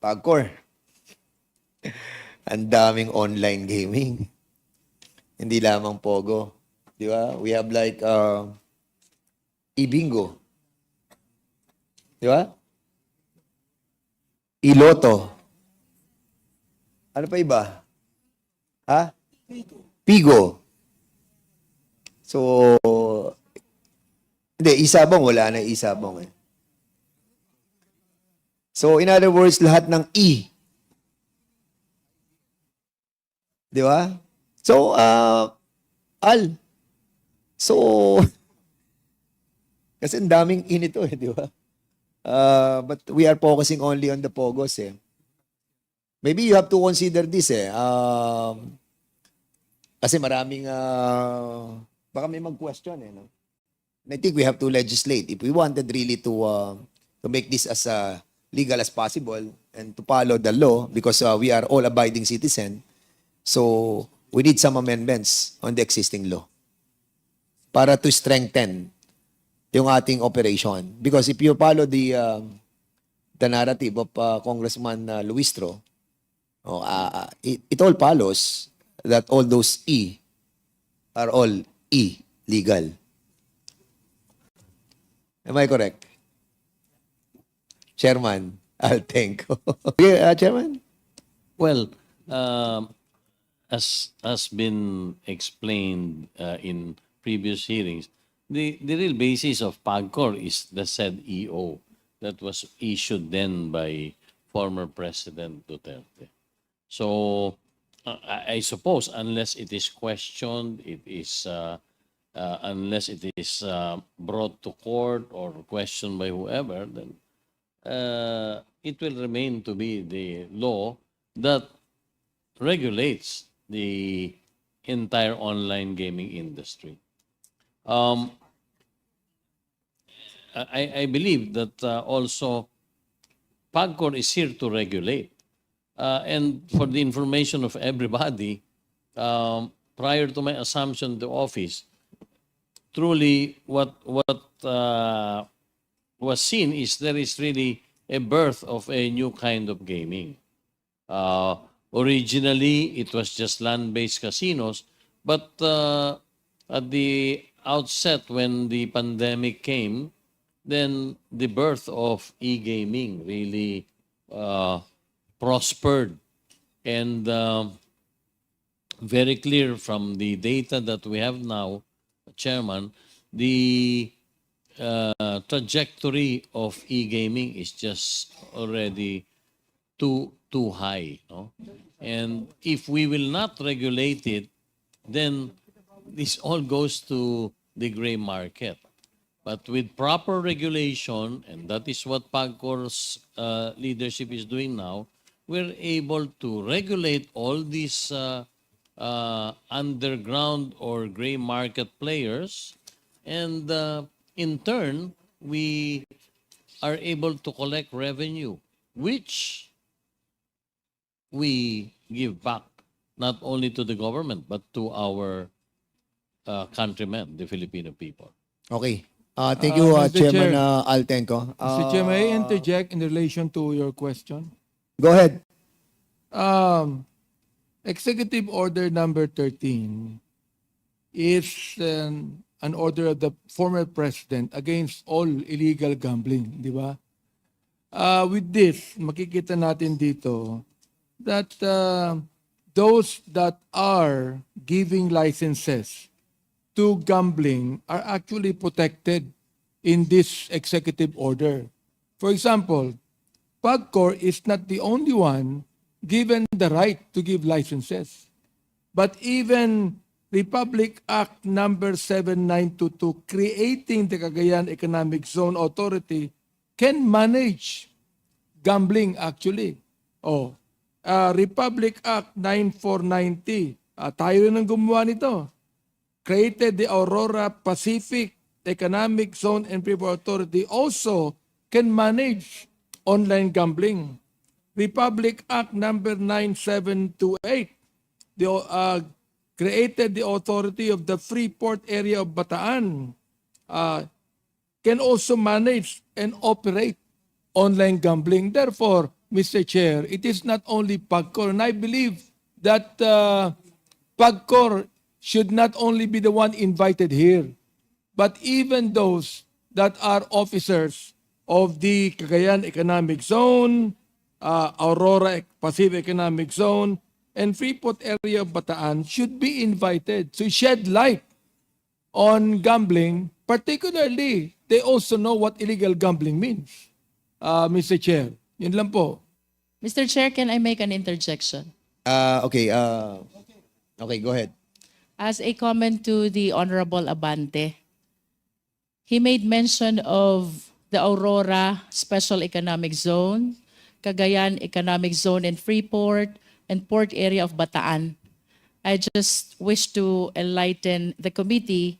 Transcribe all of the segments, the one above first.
Pagcor. Ang daming online gaming. Hindi lamang Pogo. Di ba? We have like uh, e-bingo. Di ba? Iloto. Ano pa iba? Ha? Pigo. So, hindi, isabong, wala na isabong eh. So, in other words, lahat ng E. Di ba? So, uh, Al. So, kasi ang daming E nito eh, di ba? Uh, but we are focusing only on the Pogos eh. Maybe you have to consider this eh. Um, kasi maraming, uh, baka may mag-question eh. No? And I think we have to legislate. If we wanted really to uh, to make this as uh, legal as possible and to follow the law because uh, we are all abiding citizen, so we need some amendments on the existing law para to strengthen yung ating operation. Because if you follow the uh, the narrative of uh, Congressman uh, Luistro, oh, uh, it, it all follows that all those E are all E legal. Am I correct? Chairman, thank you. Uh, Chairman? Well, um, as has been explained uh, in previous hearings, the, the real basis of PAGCOR is the said EO that was issued then by former President Duterte. So, uh, I, I suppose unless it is questioned, it is uh, uh, unless it is uh, brought to court or questioned by whoever, then uh, it will remain to be the law that regulates the entire online gaming industry. Um, I, I believe that uh, also PAGCOR is here to regulate. Uh, and for the information of everybody, um, prior to my assumption to office, truly what what uh, was seen is there is really a birth of a new kind of gaming. Uh, originally, it was just land-based casinos, but uh, at the outset, when the pandemic came, then the birth of e-gaming really uh, prospered, and um, very clear from the data that we have now, Chairman, the uh, trajectory of e-gaming is just already too too high, no? And if we will not regulate it, then this all goes to the gray market. But with proper regulation, and that is what PAGCOR's uh, leadership is doing now, we're able to regulate all these uh, uh, underground or gray market players, and uh, in turn, we are able to collect revenue, which we give back not only to the government but to our uh, countrymen, the Filipino people. Okay. Uh, thank you, Uh, uh, Mr. Chairman Chair. uh, Altenco. Mr. Chair, may I Uh, interject in relation to your question? Go ahead. Um, Executive Order Number 13 is um, an order of the former president against all illegal gambling, di ba? Uh, with this, makikita natin dito that uh, those that are giving licenses to gambling are actually protected in this executive order. For example, PAGCOR is not the only one given the right to give licenses. But even Republic Act number 7922 creating the Cagayan Economic Zone Authority can manage gambling actually. Oh, uh, Republic Act 9490, ah, tayo rin ang gumawa nito. Created the Aurora Pacific Economic Zone and People Authority also can manage online gambling. Republic Act number 9728, the uh, created the authority of the Freeport area of Bataan, uh, can also manage and operate online gambling. Therefore, Mr. Chair, it is not only PAGCOR, and I believe that uh, PAGCOR should not only be the one invited here, but even those that are officers of the Cagayan Economic Zone, uh, Aurora Pacific Economic Zone, and Freeport area of Bataan should be invited to shed light on gambling, particularly they also know what illegal gambling means. Uh, Mr. Chair, yun lang po. Mr. Chair, can I make an interjection? Uh, okay, uh, okay, go ahead. As a comment to the Honorable Abante, he made mention of the Aurora Special Economic Zone, Cagayan Economic Zone and Freeport, and Port Area of Bataan. I just wish to enlighten the committee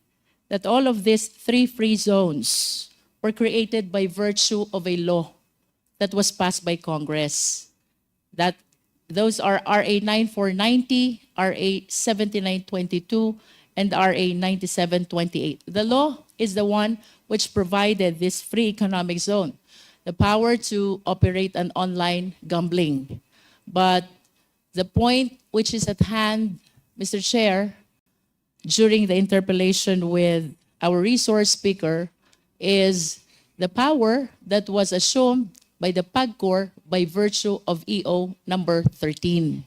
that all of these three free zones were created by virtue of a law that was passed by Congress. That those are RA 9490, RA 7922, and RA 9728. The law is the one which provided this free economic zone, the power to operate an online gambling. But the point which is at hand, Mr. Chair, during the interpellation with our resource speaker is the power that was assumed by the PAGCOR by virtue of EO number 13.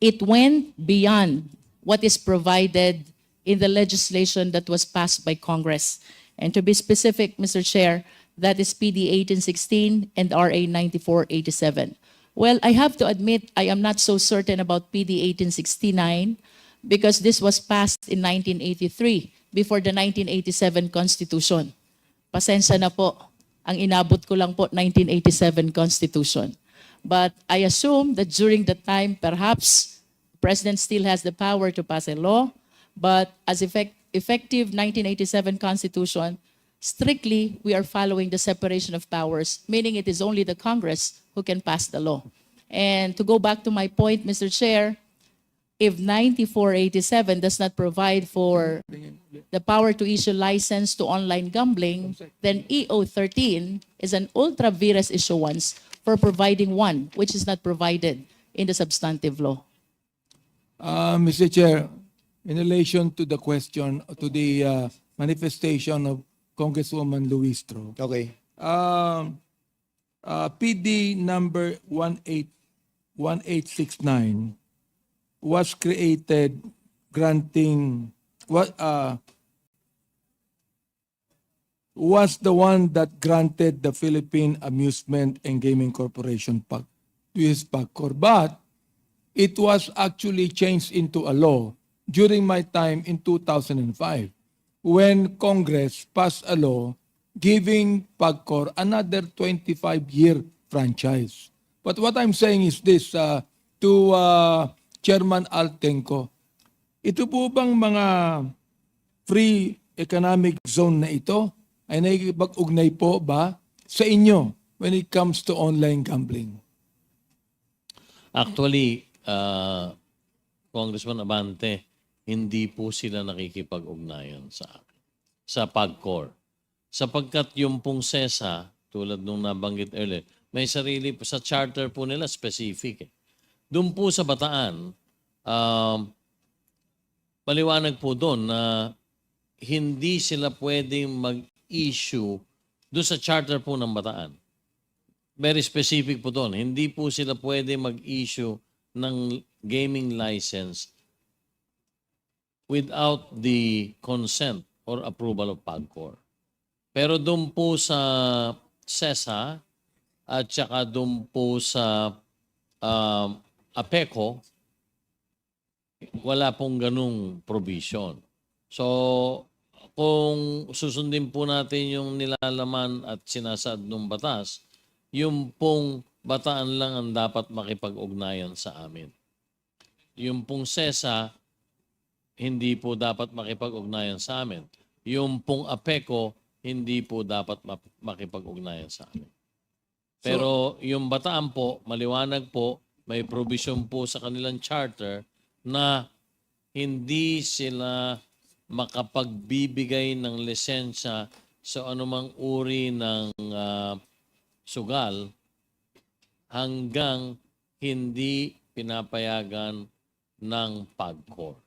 It went beyond what is provided in the legislation that was passed by Congress. And to be specific, Mr. Chair, that is PD 1816 and RA 9487. Well, I have to admit I am not so certain about PD 1869 because this was passed in 1983 before the 1987 Constitution. Pasensya na po, ang inabot ko lang po 1987 Constitution. But I assume that during that time, perhaps, President still has the power to pass a law, but as effect, effective 1987 Constitution, strictly we are following the separation of powers, meaning it is only the Congress who can pass the law. And to go back to my point, Mr. Chair, if 9487 does not provide for the power to issue license to online gambling, then EO13 is an ultra vires issuance for providing one, which is not provided in the substantive law. Uh, Mr. Chair, in relation to the question, to the uh, manifestation of Congresswoman Luistro, Okay. um, uh, PD number 18, 1869 was created granting what uh, was the one that granted the Philippine Amusement and Gaming Corporation PAC to his PAGCOR. But it was actually changed into a law during my time in 2005 when Congress passed a law giving PAGCOR another 25-year franchise. But what I'm saying is this uh, to uh, Chairman Altenco, ito po bang mga free economic zone na ito ay nakikipag-ugnay po ba sa inyo when it comes to online gambling? Actually, uh, Congressman Abante, hindi po sila nakikipag-ugnayan sa akin, sa PAGCOR. Sapagkat yung pong SESA, tulad nung nabanggit earlier, may sarili po, sa charter po nila specific. Eh. Doon po sa Bataan, um, maliwanag po doon na hindi sila pwedeng mag-issue doon sa charter po ng Bataan. Very specific po doon. Hindi po sila pwede mag-issue ng gaming license without the consent or approval of PAGCOR. Pero doon po sa CESA at saka doon po sa um, APECO, wala pong ganung provision. So, kung susundin po natin yung nilalaman at sinasad ng batas, yung pong bataan lang ang dapat makipag-ugnayan sa amin. Yung pong SESA, hindi po dapat makipag-ugnayan sa amin. Yung pong APECO, hindi po dapat makipag-ugnayan sa amin. Pero yung bataan po, maliwanag po, may provision po sa kanilang charter na hindi sila makapagbibigay ng lisensya sa anumang uri ng ah, sugal hanggang hindi pinapayagan ng PAGCOR.